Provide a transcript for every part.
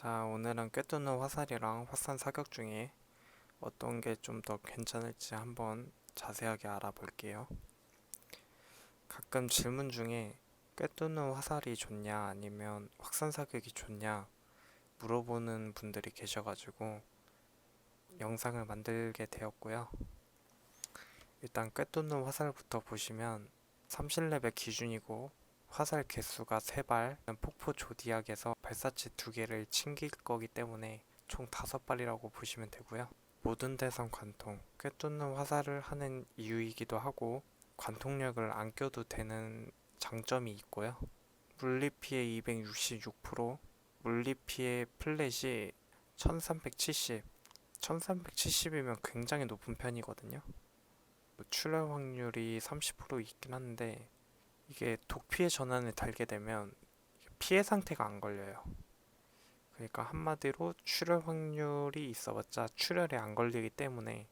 자, 오늘은 꿰뚫는 화살이랑 화산 사격 중에 어떤 게 좀 더 괜찮을지 한번 자세하게 알아볼게요. 가끔 질문 중에 꿰뚫는 화살이 좋냐 아니면 확산 사격이 좋냐 물어보는 분들이 계셔가지고 영상을 만들게 되었고요. 일단 꿰뚫는 화살부터 보시면 30레벨 기준이고 화살 개수가 3발, 폭포 조디악에서 발사체 2개를 챙길 거기 때문에 총 5발이라고 보시면 되고요. 모든 대상 관통, 꿰뚫는 화살을 하는 이유이기도 하고 관통력을 안 껴도 되는 장점이 있고요. 물리 피해 266%, 물리 피해 플랫이 1370, 1370이면 굉장히 높은 편이거든요. 뭐 출혈 확률이 30% 있긴 한데 이게 독피해 전환을 달게 되면 피해 상태가 안 걸려요. 그러니까 한마디로 출혈 확률이 있어봤자 출혈에 안 걸리기 때문에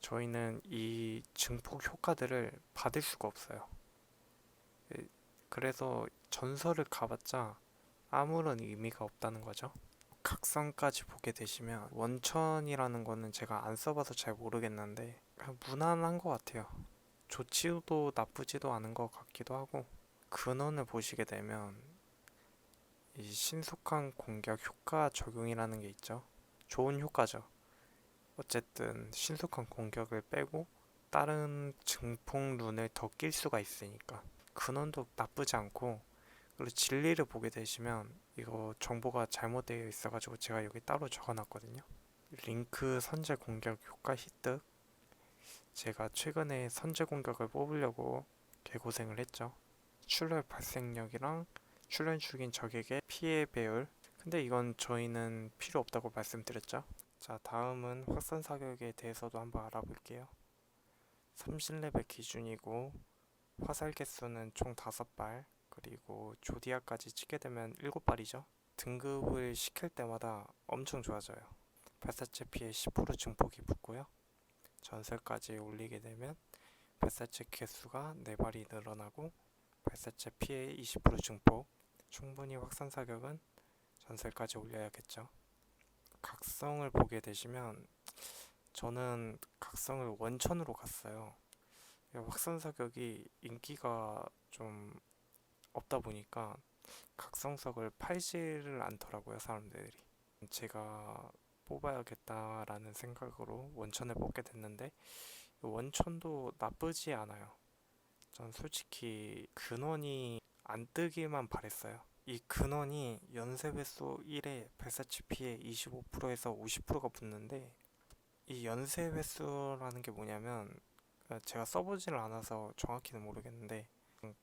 저희는 이 증폭 효과들을 받을 수가 없어요. 예, 그래서 전설을 가봤자 아무런 의미가 없다는 거죠. 각성까지 보게 되시면 원천이라는 거는 제가 안 써봐서 잘 모르겠는데 무난한 것 같아요. 좋지도 나쁘지도 않은 것 같기도 하고 근원을 보시게 되면 이 신속한 공격 효과 적용이라는 게 있죠. 좋은 효과죠. 어쨌든 신속한 공격을 빼고 다른 증폭 룬을 더 낄 수가 있으니까 근원도 나쁘지 않고 그리고 진리를 보게 되시면 이거 정보가 잘못되어 있어가지고 제가 여기 따로 적어놨거든요. 링크 선제 공격 효과 히트 제가 최근에 선제 공격을 뽑으려고 개고생을 했죠. 출혈 발생력이랑 출혈 중인 적에게 피해 배율. 근데 이건 저희는 필요 없다고 말씀드렸죠. 자, 다음은 확산 사격에 대해서도 한번 알아볼게요. 30레벨 기준이고 화살 개수는 총 5발 그리고 조디아까지 치게 되면 7발이죠. 등급을 시킬 때마다 엄청 좋아져요. 발사체 피해 10% 증폭이 붙고요. 전설까지 올리게 되면 발사체 개수가 4발이 늘어나고 발사체 피해 20% 증폭 충분히 확산 사격은 전설까지 올려야겠죠. 각성을 보게 되시면 저는 각성을 원천으로 갔어요. 확산 사격이 인기가 좀 없다 보니까 각성석을 팔지를 않더라고요 사람들이. 제가 뽑아야겠다라는 생각으로 원천을 뽑게 됐는데 원천도 나쁘지 않아요. 전 솔직히 근원이 안 뜨기만 바랬어요. 이 근원이 연쇄 횟수 1에 발사체 피해 25%에서 50%가 붙는데 이 연쇄 횟수라는 게 뭐냐면 제가 써보지를 않아서 정확히는 모르겠는데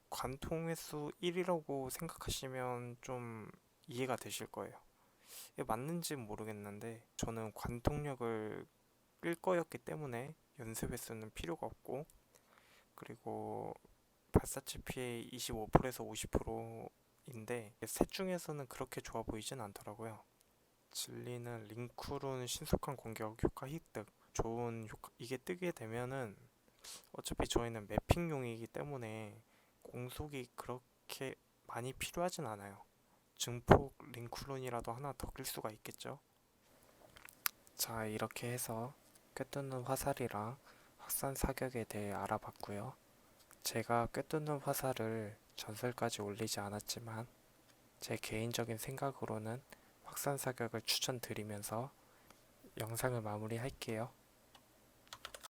관통 횟수 1이라고 생각하시면 좀 이해가 되실 거예요. 이게 맞는지 모르겠는데 저는 관통력을 끌 거였기 때문에 연습 횟수는 필요가 없고 그리고 발사체 피해 25%에서 50%인데 셋 중에서는 그렇게 좋아 보이진 않더라고요. 진리는 링크론 신속한 공격 효과 획득 좋은 효과 이게 뜨게 되면은 어차피 저희는 매핑용이기 때문에 공속이 그렇게 많이 필요하진 않아요. 증폭 링크론이라도 하나 더끌 수가 있겠죠. 자 이렇게 해서 꿰뚫는 화살이랑 확산 사격에 대해 알아봤고요. 제가 꿰뚫는 화살을 전설까지 올리지 않았지만 제 개인적인 생각으로는 확산 사격을 추천드리면서 영상을 마무리할게요.